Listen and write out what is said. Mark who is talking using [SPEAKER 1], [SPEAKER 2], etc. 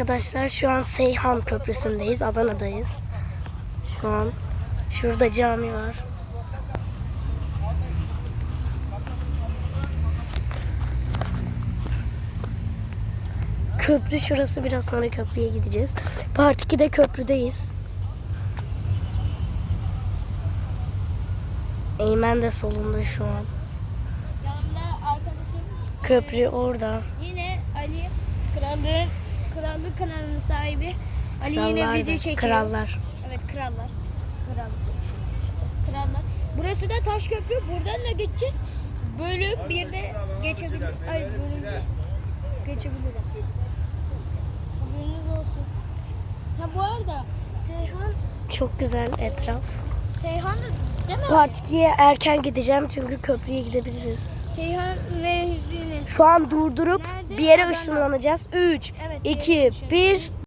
[SPEAKER 1] Arkadaşlar şu an Seyhan Köprüsü'ndeyiz. Adana'dayız. Şu an şurada cami var. Köprü şurası biraz sonra köprüye gideceğiz. Part 2'de köprüdeyiz. Eymen de solunda şu an.
[SPEAKER 2] Yanımda arkadaşım
[SPEAKER 1] Köprü orada.
[SPEAKER 2] yine Ali krallığın krallık kanalının sahibi. Ali yine video
[SPEAKER 1] da,
[SPEAKER 2] çekiyor.
[SPEAKER 1] Krallar.
[SPEAKER 2] Evet krallar. Krallık. Krallar. Burası da taş köprü. Buradan da geçeceğiz. Bölüm bir de geçebilir. Ay bölüm geçebiliriz. Haberiniz olsun. Ha bu arada Seyhan
[SPEAKER 1] Çok güzel etraf.
[SPEAKER 2] Seyhan değil mi?
[SPEAKER 1] Part 2'ye erken gideceğim çünkü köprüye gidebiliriz.
[SPEAKER 2] Seyhan Nehri'nin
[SPEAKER 1] Şu an durdurup
[SPEAKER 2] Nerede?
[SPEAKER 1] bir yere ışınlanacağız. 3,
[SPEAKER 2] Evet, bir yere
[SPEAKER 1] 2,
[SPEAKER 2] ışınlanacağız.
[SPEAKER 1] 1.